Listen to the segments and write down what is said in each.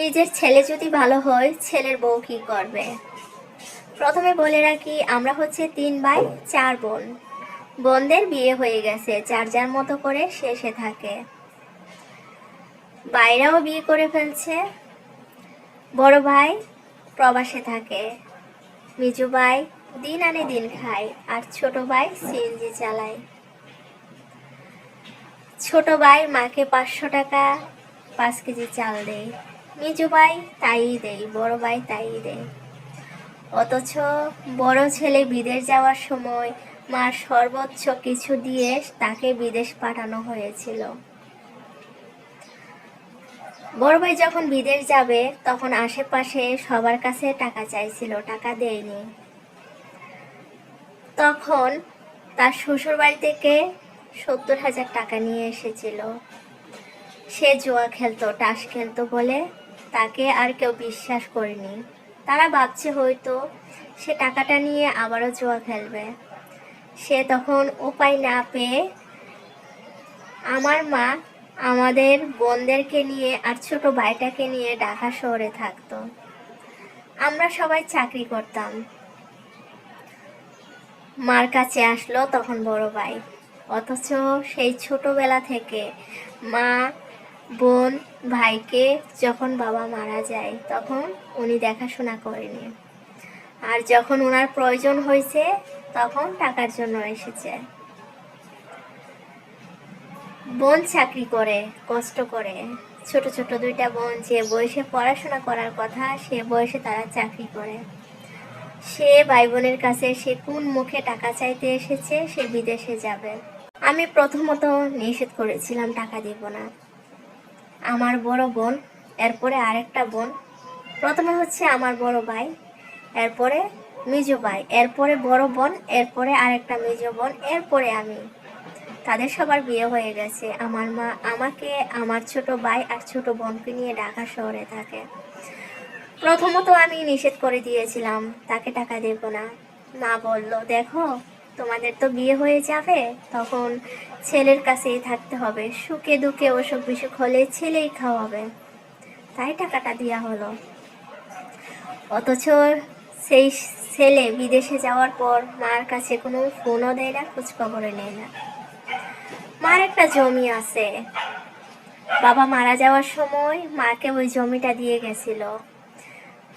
নিজের ছেলে যদি ভালো হয়, ছেলের বউ কি করবে? প্রথমে বলে রাখি, আমরা হচ্ছে তিন ভাই, চার বোন। বোনদের বিয়ে হয়ে গেছে, যার যার মতো করে শেষে থাকে। বাইরাও বিয়ে করে ফেলছে। বড় ভাই প্রবাসে থাকে। মিজু ভাই দিন আনে দিন খায়, আর ছোট ভাই সিএনজি চালায়। ছোট ভাই মাকে পাঁচশো টাকা পাঁচ কেজি চাল দেয়। মিজু ভাই, তাই দেয় বড় ভাই, তাই দেয় অথচ বড় ছেলে বিদেশ যাওয়ার সময় মার সর্বোচ্চ কিছু দিয়ে তাকে বিদেশ পাঠানো হয়েছিল। বড় ভাই যখন বিদেশ যাবে, তখন আশেপাশে সবার কাছে টাকা চাইছিল, টাকা দেয়নি। তখন তার শ্বশুর বাড়ি থেকে সত্তর হাজার টাকা নিয়ে এসেছিল। সে জুয়া খেলতো টাস খেলতো বলে তাকে আর কেউ বিশ্বাস করেনি। তারা ভাবছে হয়তো সে টাকাটা নিয়ে আবারও জুয়া খেলবে। সে তখন উপায় না পেয়ে আমার মা আমাদের বোনদেরকে নিয়ে আর ছোট ভাইটাকে নিয়ে ঢাকা শহরে থাকতো। আমরা সবাই চাকরি করতাম। মার কাছে আসলো তখন বড় ভাই। অথচ সেই ছোটবেলা থেকে মা বোন ভাইকে যখন বাবা মারা যায়, তখন উনি দেখাশোনা করেনি। আর যখন ওনার প্রয়োজন হয়েছে, তখন টাকার জন্য এসেছে। বোন চাকরি করে, কষ্ট করে। ছোট ছোট দুইটা বোন, যে বয়সে পড়াশোনা করার কথা, সে বয়সে তারা চাকরি করে। সে ভাই বোনের কাছে সে কোন মুখে টাকা চাইতে এসেছে, সে বিদেশে যাবে। আমি প্রথমত নিষেধ করেছিলাম, টাকা দিব না। আমার বড় বোন, এরপরে আরেকটা বোন। প্রথমে হচ্ছে আমার বড় ভাই, এরপরে মেজো ভাই, এরপরে বড় বোন, এরপরে আরেকটা মেজো বোন, এরপরে আমি। তাদের সবার বিয়ে হয়ে গেছে। আমার মা আমাকে, আমার ছোট ভাই আর ছোট বোনকে নিয়ে ঢাকা শহরে থাকে। প্রথমত আমি নিষেধ করে দিয়েছিলাম, তাকে টাকা দেব না। মা বলল, দেখো তোমাদের তো বিয়ে হয়ে যাবে, তখন ছেলের কাছেই থাকতে হবে। সুখে দুঃখে অসুখ বিসুখ হলে ছেলেই খাওয়াবে। তাই টাকাটা দেওয়া হলো। অথচ সেই ছেলে বিদেশে যাওয়ার পর মার কাছে কোনো ফোনও দেয় না, খোঁজখবরও নেয় না। মার একটা জমি আছে। বাবা মারা যাওয়ার সময় মাকে ওই জমিটা দিয়ে গেছিল।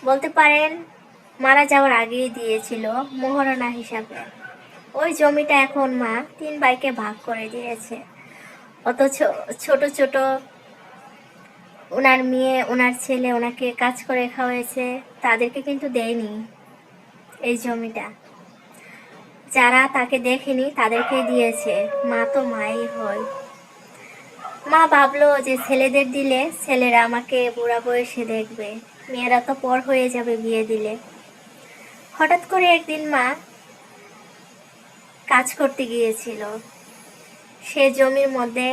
বলতে পারেন, মারা যাওয়ার আগেই দিয়েছিল, মোহরণা হিসাবে। ওই জমিটা এখন মা তিন ভাইকে ভাগ করে দিয়েছে। অথচ ছোট ছোট ওনার মেয়ে, ওনার ছেলে ওনাকে কাজ করে খাওয়াইছে, তাদেরকে কিন্তু দেয়নি এই জমিটা। যারা তাকে দেখেনি তাদেরকে দিয়েছে। মা তো মাই হয় মা ভাবলো যে ছেলেদের দিলে ছেলেরা আমাকে বুড়া বয়সে দেখবে। মেয়েরা তো পর হয়ে যাবে বিয়ে দিলে। হঠাৎ করে একদিন মা কাজ করতে গিয়েছিল। সে জমির মধ্যে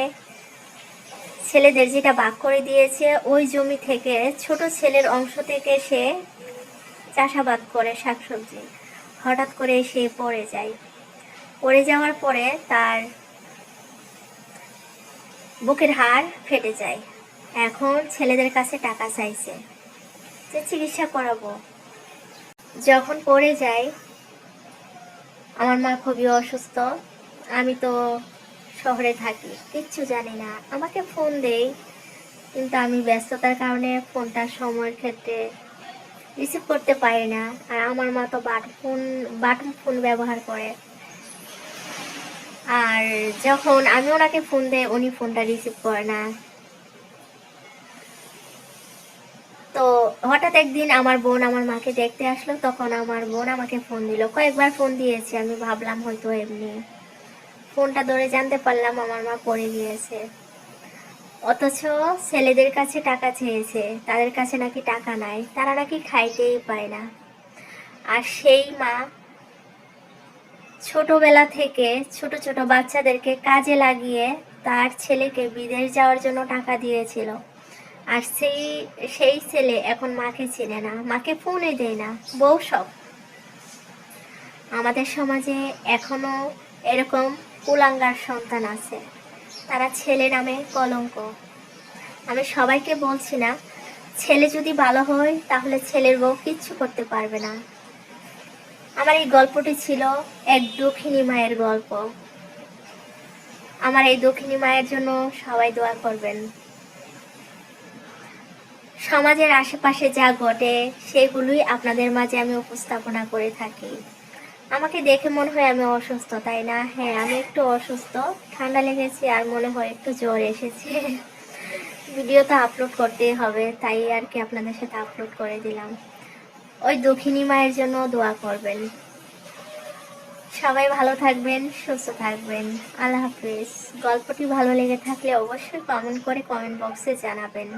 ছেলেদের যেটা ভাগ করে দিয়েছে, ওই জমি থেকে ছোট ছেলের অংশ থেকে সে চাষাবাদ করে শাকসবজি। হঠাৎ করে সে পড়ে যায়। পড়ে যাওয়ার পরে তার বুকের হাড় ফেটে যায়। এখন ছেলেদের কাছে টাকা চাইছে যে চিকিৎসা করাবো। যখন পড়ে যায় আমার মা খুবই অসুস্থ। আমি তো শহরে থাকি, কিচ্ছু জানি না। আমাকে ফোন দেই কিন্তু আমি ব্যস্ততার কারণে ফোনটা সময়ের ক্ষেত্রে রিসিভ করতে পারি না। আর আমার মা তো বাটন ফোন বাটন ফোন ব্যবহার করে। আর যখন আমি ওনাকে ফোন দেই, উনি ফোনটা রিসিভ করে না তো একদিন আমার বোন আমার মাকে দেখতে আসলো, তখন আমার বোন আমাকে ফোন দিল। কয়েকবার ফোন দিয়েছে, আমি ভাবলাম হয়তো এমনি। ফোনটা ধরে জানতে পারলাম আমার মা পড়ে গিয়েছে। অথচ ছেলেদের কাছে টাকা চেয়েছে, তাদের কাছে নাকি টাকা নাই, তারা নাকি খাইতেই পায় না। আর সেই মা ছোটবেলা থেকে ছোট ছোট বাচ্চাদেরকে কাজে লাগিয়ে তার ছেলেকে বিদেশ যাওয়ার জন্য টাকা দিয়েছিল। আর সেই সেই ছেলে এখন মাকে চেনে না, মাকে ফোনে দেয় না। বউ সব। আমাদের সমাজে এখনও এরকম কুলাঙ্গার সন্তান আছে। তারা ছেলে নামে কলঙ্ক। আমি সবাইকে বলছি না, ছেলে যদি ভালো হয়, তাহলে ছেলের বউ কিচ্ছু করতে পারবে না। আমার এই গল্পটি ছিল এক দক্ষিণী মায়ের গল্প। আমার এই দক্ষিণী মায়ের জন্য সবাই দোয়া করবেন। সমাজের আশেপাশে যা ঘটে, সেগুলোই আপনাদের মাঝে আমি উপস্থাপনা করে থাকি। আমাকে দেখে মনে হয় আমি অসুস্থ, তাই না? হ্যাঁ আমি একটু অসুস্থ। ঠান্ডা লেগেছে আর মনে হয় একটু জ্বর এসেছে। ভিডিও তো আপলোড করতেই হবে, তাই আর কি আপনাদের সাথে আপলোড করে দিলাম। ওই দক্ষিণী মায়ের জন্য দোয়া করবেন। সবাই ভালো থাকবেন, সুস্থ থাকবেন। আল্লাহ হাফিজ। গল্পটি ভালো লেগে থাকলে অবশ্যই কমেন্ট করে কমেন্ট বক্সে জানাবেন।